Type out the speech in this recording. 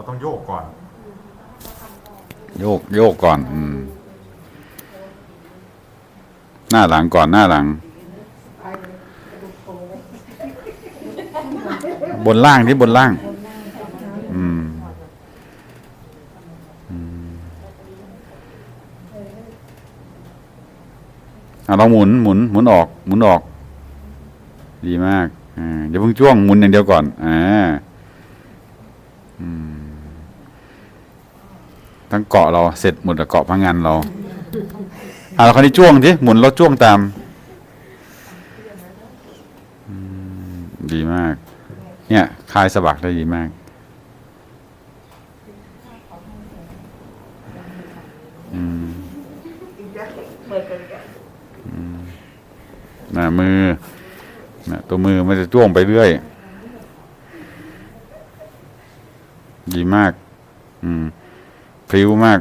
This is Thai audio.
เราต้องโยกก่อน โยกโยกก่อน อืม หน้าหลังก่อนหน้าหลัง บนล่างที่บนล่าง อืมอะเราหมุนหมุนหมุนออก หมุนออก ดีมากอ่าอย่าเพิ่งจ้วงหมุนอย่างเดียวก่อนอ่าอืม ทั้งเกาะเราเสร็จหมดแล้วเกาะพังงานเราอ่าเราคราวนี้จ้วงทีหมุนราจ้วงตามดีมาก เนี่ยคลายสะบักได้ดีมากอืมหนกันกันน่ะมือนะตัวมือมันจะจ้วงไปเรื่อย ดีมาก อืม พริ้วมาก